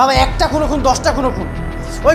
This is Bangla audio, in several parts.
বাবা একটা খুনো খুন দশটা খুনো খুন। ওই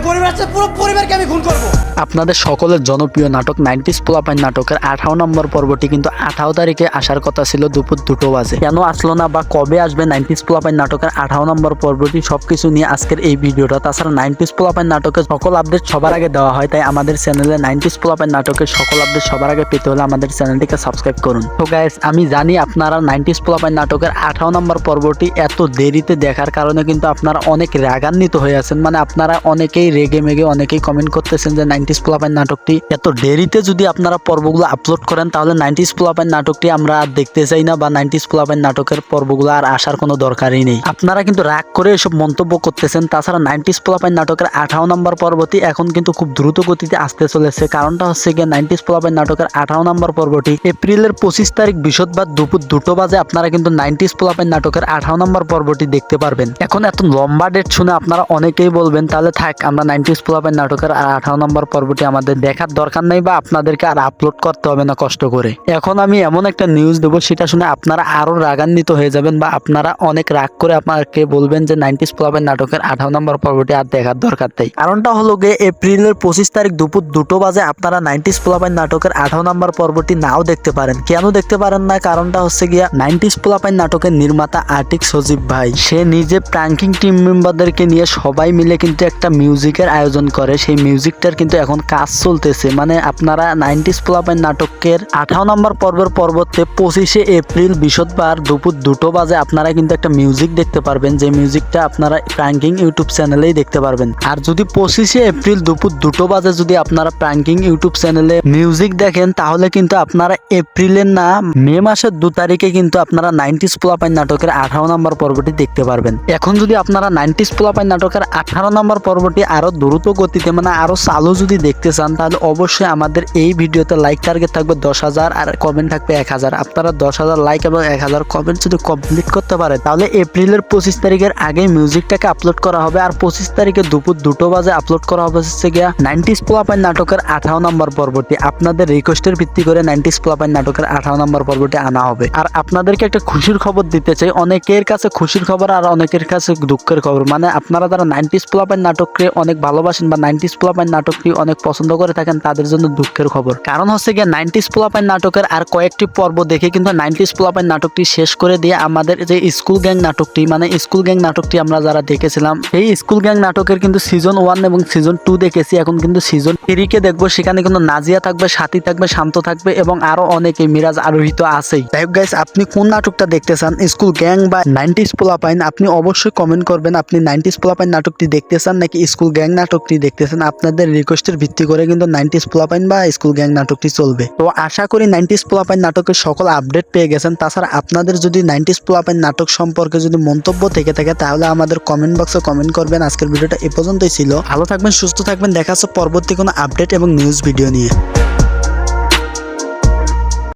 পুরো পরিবারকে আমি খুন করব। আপনাদের সকলের জনপ্রিয় নাটক নাইনটিস পোলাপাইন নাটকের আঠারো নম্বর পর্বটি কিন্তু আঠারো তারিখে আসার কথা ছিল দুপুর দুটো বাজে। কেন আসলো না বা কবে আসবে নাইনটিস পোলাপাইন নাটকের আঠারো নম্বর পর্বটি সবকিছু নিয়ে আজকের এই ভিডিওটা? তাছাড়া নাইনটিস পোলাপাইন নাটকের সকল আপডেট সবার আগে দেওয়া হয়, তাই আমাদের চ্যানেলে নাইনটিস পোলাপাইন নাটকের সকল আপডেট সবার আগে পেতে হলে আমাদের চ্যানেলটিকে সাবস্ক্রাইব করুন। তো গাইস আমি জানি আপনারা নাইনটিস পোলাপাইন নাটকের আঠারো নম্বর পর্বটি এত দেরিতে দেখার কারণে কিন্তু আপনারা অনেক রাগান্বিত হয়ে আছেন মানে আপনারা অনেকেই রেগে মেগে অনেকেই কমেন্ট করতেছেন যে নাইনটিস পোলাপাইন নাটকটি এত দেরিতে যদি আপনারা পর্বগুলো আপলোড করেন, তাহলে নাইনটিস পোলাপাইন নাটকটি আমরা আর দেখতে চাই না বা নাইনটিস পোলাপাইন নাটকের পর্বগুলো আর আসার কোনো দরকারই নেই। আপনারা কিন্তু রাগ করে এসব মন্তব্য করতেছেন, তাছাড়া নাইনটিস পোলাপাইন নাটকের আঠারো নম্বর পর্বটি এখন কিন্তু খুব দ্রুত গতিতে আসতে চলেছে। কারণটা হচ্ছে গিয়ে নাইনটিস পোলাপাইন নাটকের আঠারো নম্বর পর্বটি এপ্রিলের পঁচিশ তারিখ বৃহস্পতিবার দুপুর দুটো বাজে আপনারা কিন্তু নাইনটিস পোলাপাইন নাটকের আঠারো নম্বর পর্বটি দেখতে পারবেন। এখন এত লম্বা ডেট শুনে আপনারা অনেকেই বলবেন, তাহলে থাক আমরা নাইনটিস পোলাপাইন নাটকের আর আঠারো নম্বর পর্বটি আমাদের দেখার দরকার নেই বা আপনাদেরকে আর আপলোড করতে হবে না কষ্ট করে। এখন আমি এমন একটা নিউজ দেবো, সেটা শুনে আপনারা আরও রাগান্বিত হয়ে যাবেন বা আপনারা অনেক রাগ করে আপনাকে বলবেন যে নাইনটিস পোলাপাইন নাটকের আঠারো নম্বর পর্বটি আর দেখার দরকার নেই। কারণটা হলো গিয়ে এপ্রিলের পঁচিশ তারিখ দুপুর দুটো বাজে আপনারা নাইনটিস পোলাপাইন নাটকের আঠারো নম্বর পর্বটি নাও দেখতে পারেন। কেন দেখতে পারেন না? কারণটা হচ্ছে গিয়া নাইনটিস পোলাপাইন নাটকের নির্মাতা আর্টিক সজীব ভাই, সে নিজে প্র্যাঙ্কিং টিম মেম্বারদেরকে নিয়ে সবাই মিলে কিন্তু একটা মিউজিকের আয়োজন করে, সেই মিউজিকটার কিন্তু এখন কাজ চলতেছে। মানে আপনারা নাইনটিস পোলাপাইন নাটকের আঠারো নম্বর পর্বের পর্বতে পঁচিশে এপ্রিল বৃহস্পতিবার দুপুর দুটো বাজে আপনারা কিন্তু একটা মিউজিক দেখতে পারবেন। যে মিউজিকটা আপনারা প্র্যাঙ্কিং ইউটিউব চ্যানেলেই দেখতে পারবেন। আর যদি পঁচিশে এপ্রিল দুপুর দুটো বাজে যদি আপনারা প্র্যাঙ্কিং ইউটিউব চ্যানেলে মিউজিক দেখেন, তাহলে কিন্তু আপনারা এপ্রিলের না, মে মাসের দু তারিখে কিন্তু আপনারা নাইনটিস পোলাপাইন নাটকের আঠারো নম্বর পর্বটি দেখতে পারবেন। এখন যদি আপনারা নাইনটিস পোলাপাইন নাটকের আঠারো নম্বর পর্বটি আরও দ্রুত গতিতে মানে আরও চালু যদি দেখতে চান, তাহলে অবশ্যই আমাদের এই ভিডিওতে লাইক টার্গেট থাকবে দশ হাজার আর কমেন্ট থাকবে এক হাজার। আপনারা দশ হাজার লাইক এবং এক হাজার কমেন্ট যদি কমপ্লিট করতে পারে তাহলে এপ্রিলের পঁচিশ তারিখের আগে মিউজিকটাকে আপলোড করা হবে। আর পঁচিশ তারিখে দুপুর দুটো বাজে আপলোড করা হবে হচ্ছে গিয়া নাইনটিস পোলাপাইন নাটকের আঠারো নম্বর পর্বটি। আপনাদের রিকোয়েস্টের ভিত্তি করে নাইনটিস পোলাপাইন নাটকের আঠারো নম্বর পর্বটি আনা হবে। আর আপনাদেরকে একটা খুশির খবর দিতে চাই, অনেকের কাছে খুশির খবর আর অনেকের কাছে দুঃখের খবর। মানে আপনারা যারা নাইনটিস পোলাপাইন নাটককে অনেক ভালোবাসেন বা নাইনটিস পোলাপাইন নাটকটি অনেক পছন্দ করে থাকেন, তাদের জন্য দুঃখের খবর। কারণ হচ্ছে গিয়ে নাইনটিস পোলাপাইন নাটকের আর কয়েকটি পর্ব দেখে কিন্তু নাইনটিস পোলাপাইন নাটকটি শেষ করে দিয়ে আমাদের যে স্কুল গ্যাং নাটকটি মানে স্কুল গ্যাং নাটকটি আমরা যারা দেখেছিলাম এই স্কুল গ্যাং নাটকের কিন্তু সিজন ওয়ান এবং সিজন টু দেখেছি। এখন কিন্তু সিজন থ্রি কে দেখব, সেখানে কিন্তু নাজিয়া থাকবে, সাথী থাকবে, শান্ত থাকবে এবং আরও অনেকে, মিরাজ আরোহিত আছেই। যাই গাইস আপনি কোন নাটকটা দেখতে চান, স্কুল গ্যাং বা নাইনটিস পোলাপাইন, আপনি অবশ্যই কমেন্ট করবেন, আপনি নাইনটিস পোলাপাইন নাটকটি দেখতে চান নাকি স্কুল গ্যাং নাটকটি দেখতেছেন, আপনাদের রিকোয়েস্টের ভিত্তি করে কিন্তু নাইনটিস পোলাপাইন বা স্কুল গ্যাং নাটকটি চলবে। তো আশা করি নাইনটিস পোলাপাইন নাটকের সকল আপডেট পেয়ে গেছেন। তাছাড়া আপনাদের যদি নাইনটিস পোলাপাইন নাটক সম্পর্কে যদি মন্তব্য থেকে থাকে, তাহলে আমাদের কমেন্ট বক্সে কমেন্ট করবেন। আজকের ভিডিওটা এ পর্যন্তই ছিল। ভালো থাকবেন, সুস্থ থাকবেন। দেখা হচ্ছে পরবর্তী কোনো আপডেট এবং নিউজ ভিডিও নিয়ে।